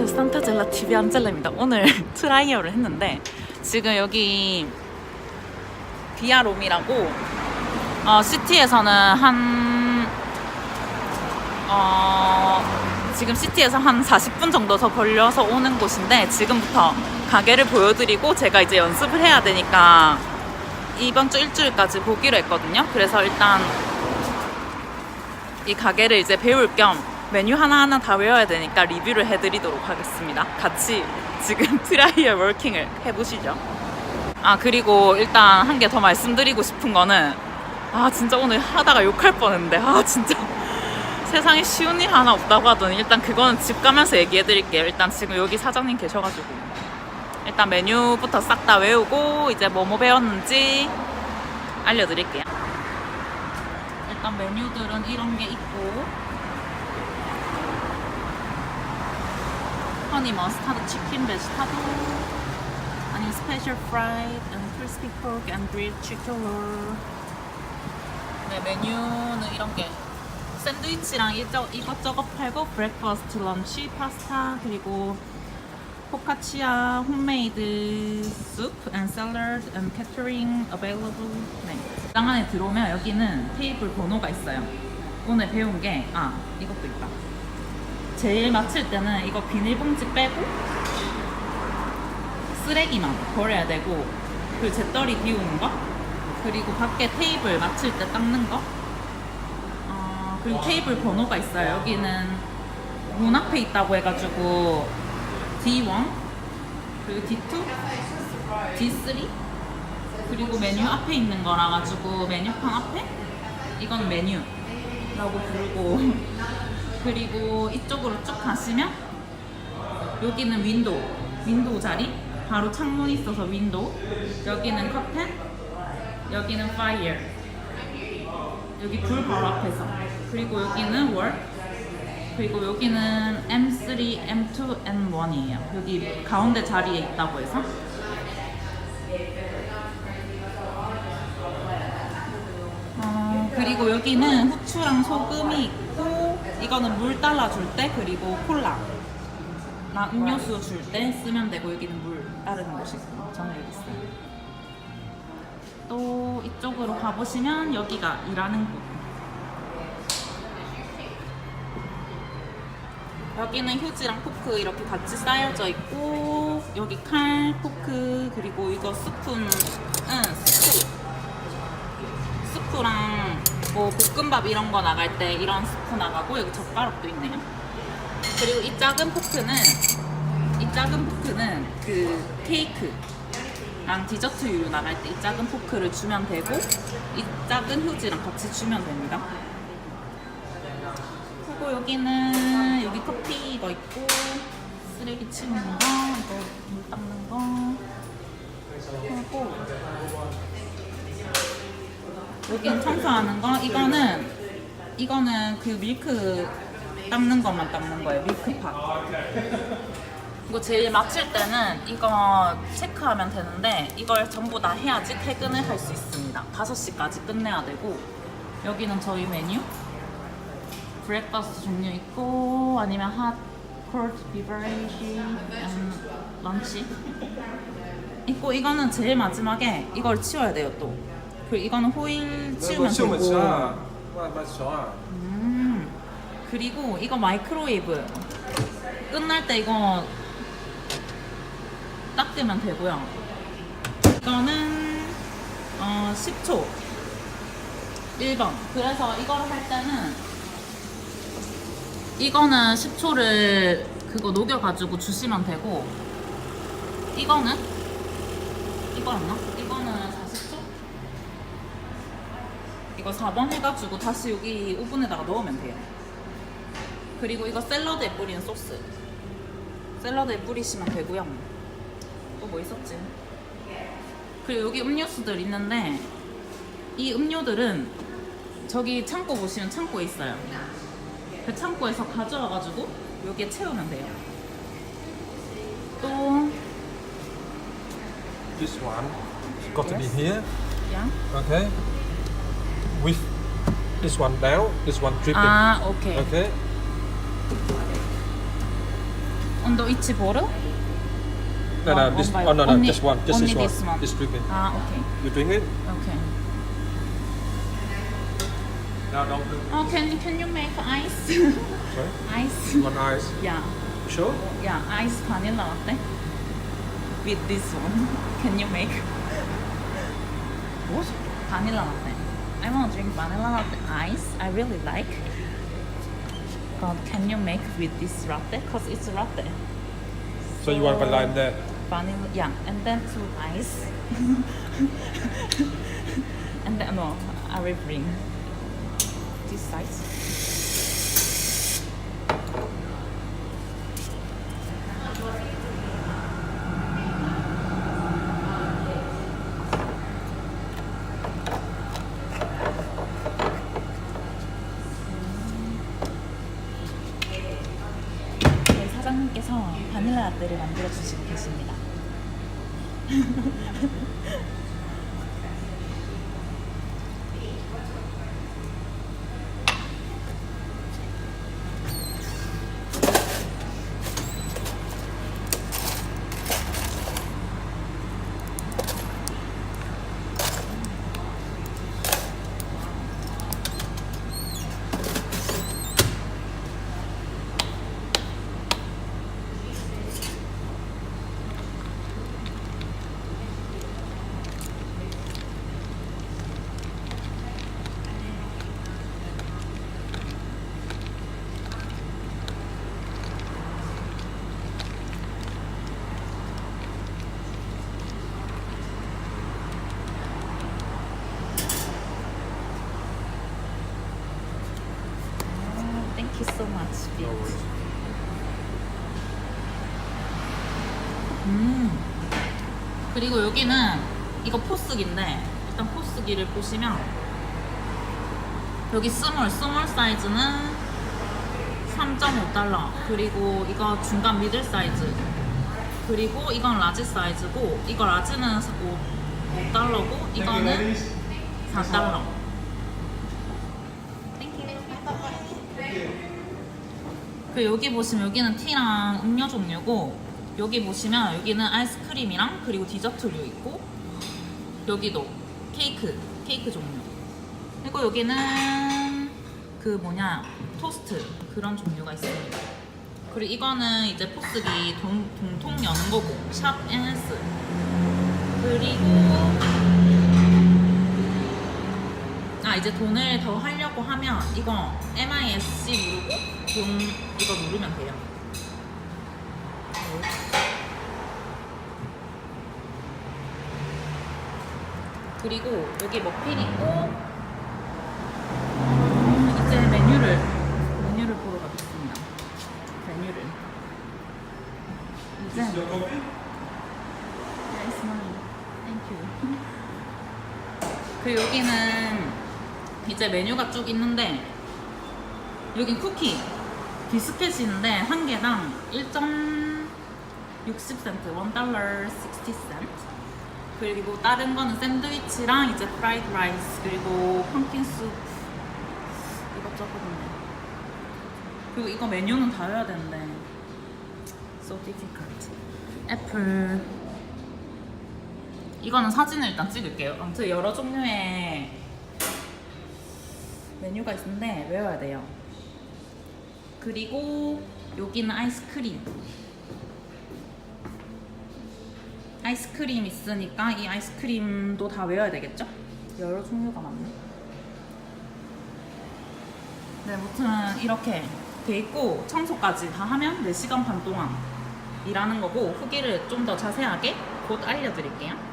안녕하세요 산타젤라 TV 안젤라입니다. 오늘 트라이얼을 했는데 지금 여기 비아롬이라고 어, 시티에서는 한 어, 지금 시티에서 한 40분 정도 더 걸려서 오는 곳인데 지금부터 가게를 보여드리고 제가 이제 연습을 해야 되니까 이번 주 일주일까지 보기로 했거든요. 그래서 일단 이 가게를 이제 배울 겸 메뉴 하나하나 다 외워야 되니까 리뷰를 해드리도록 하겠습니다. 같이 지금 트라이얼 워킹을 해보시죠. 아, 그리고 일단 한 개 더 말씀드리고 싶은 거는 아, 진짜 오늘 하다가 욕할 뻔 했는데 아, 진짜 세상에 쉬운 일 하나 없다고 하더니 일단 그거는 집 가면서 얘기해 드릴게요. 일단 지금 여기 사장님 계셔가지고 일단 메뉴부터 싹 다 외우고 이제 뭐뭐 배웠는지 알려드릴게요. 일단 메뉴들은 이런 게 있고 허니 머스타드 치킨 베지타블 아니 스페셜 프라이드 and crispy pork and grilled chicken roll 네 메뉴는 이런 게 샌드위치랑 이것저것 팔고 브렉퍼스트, 런치, 파스타 그리고 포카치아, 홈메이드 soup and salad and catering available. 네. 장 안에 들어오면 여기는 테이블 번호가 있어요. 오늘 배운 게, 아, 이것도 있다. 제일 마칠 때는 이거 비닐봉지 빼고 쓰레기만 버려야 되고 그리고 재떨이 비우는 거? 그리고 밖에 테이블 마칠 때 닦는 거? 어, 그리고 테이블 번호가 있어요. 여기는 문 앞에 있다고 해가지고 D1 그리고 D2 D3 그리고 메뉴 앞에 있는 거라 가지고 메뉴판 앞에? 이건 메뉴라고 부르고 그리고 이쪽으로 쭉 가시면 여기는 윈도우 윈도우 자리. 바로 창문 있어서 윈도우. 여기는 커튼 여기는 파이어. 여기 불 바로 앞에서. 그리고 여기는 월. 그리고 여기는 M3, M2, N1이에요. 여기 가운데 자리에 있다고 해서. 어, 그리고 여기는 후추랑 소금이 이거는 물 따라줄 때, 그리고 콜라. 나 음료수 줄 때 쓰면 되고, 여기는 물 따르는 곳이 있어요. 저는 여기 있어요. 또 이쪽으로 가보시면 여기가 일하는 곳. 여기는 휴지랑 포크 이렇게 같이 쌓여져 있고 여기 칼, 포크 그리고 이거 스푼 뭐 볶음밥 이런 거 나갈 때 이런 스프 나가고 여기 젓가락도 있네요. 그리고 이 작은 포크는 이 작은 포크는 그 케이크랑 디저트류 나갈 때 이 작은 포크를 주면 되고 이 작은 휴지랑 같이 주면 됩니다. 그리고 여기는 여기 커피 이거 있고 쓰레기 치우는 거 이거 물 닦는 거 하고 여기는 청소하는 거? 이거는 이거는 그 밀크 닦는 것만 닦는 거예요 밀크팍 이거 제일 마칠 때는 이거 체크하면 되는데 이걸 전부 다 해야지 퇴근을 할 수 있습니다. 5시까지 끝내야 되고. 여기는 저희 메뉴. 브렉퍼스트 종류 있고 아니면 핫 콜드 비버리지 음, 런치. 있고 이거는 제일 마지막에 이걸 치워야 돼요 또 그 이거는 호일 치우면 되고. 음. 그리고 이거 마이크로웨이브. 끝날 때 이거 딱 대면 되고요. 이거는 어, 10초. 1번. 그래서 이거를 할 때는 이거는 10초를 그거 녹여가지고 주시면 되고 이거는 이거였나? 이거 4번 해가지고 다시 여기 오븐에다가 넣으면 돼요 그리고 이거 샐러드에 뿌리는 소스 샐러드에 뿌리시면 되고요 또 뭐 있었지? 그리고 여기 음료수들 있는데 이 음료들은 저기 창고 보시면 창고에 있어요 그 창고에서 가져와가지고 여기에 채우면 돼요. 또 This one got to be here. 양? Okay. with this one down, this one dripping. Ah, okay. Okay. On the each bottle? No, no, ah, this, oh, no, no, only, just one, just this one, this one, just dripping. Ah, okay. You drink it? Okay. Now don't drink. Oh, can, can you make ice? Sorry? Ice. One ice? Yeah. Sure? Yeah, ice vanilla latte. With this one. Can you make? What? Vanilla latte. I want to drink vanilla latte ice. I really like. But can you make with this latte? Cause it's latte. So you want vanilla in there? Vanilla, yeah, and then two ice. and then no, I will bring this size. 라떼를 만들어 주시고 계십니다. Oh, thank you so much. No worries. 음. 그리고 여기는 이거 포스기인데 일단 포스기를 보시면 여기 스몰 스몰 사이즈는 3.5달러. 그리고 이거 중간 미들 사이즈. 그리고 이건 라지 사이즈고 이거 라지는 5, 5달러고 이거는 4달러 그 여기 보시면 여기는 티랑 음료 종류고 여기 보시면 여기는 아이스크림이랑 그리고 디저트류 있고 여기도 케이크 케이크 종류. 그리고 여기는 그 뭐냐 토스트 그런 종류가 있습니다. 그리고 이거는 이제 포스기 동, 동통 여는 거고 샵 NS 그리고 아 이제 돈을 더 하려고 하면 이거 MISC 누르고 돈 이거 누르면 돼요. 그리고 여기 머핀 있고 음, 이제 메뉴를 메뉴를 보러 가겠습니다. 메뉴를 이제 mine. Thank you. 그 여기는 이제 메뉴가 쭉 있는데 여기 쿠키 비스켓이 있는데 한 개당 1.60센트, 1달러 60센트. 그리고 다른 거는 샌드위치랑 이제 프라이드 라이스 그리고 펌킨 숲 이것저것 있네. 그리고 이거 메뉴는 다 외워야 되는데 so difficult. 애플 이거는 사진을 일단 찍을게요. 아무튼 여러 종류의 메뉴가 있는데 외워야 돼요. 그리고 여기는 아이스크림. 아이스크림 있으니까 이 아이스크림도 다 외워야 되겠죠? 여러 종류가 많네. 네, 아무튼 이렇게 돼 있고 청소까지 다 하면 4시간 반 동안 일하는 거고 후기를 좀 더 자세하게 곧 알려드릴게요.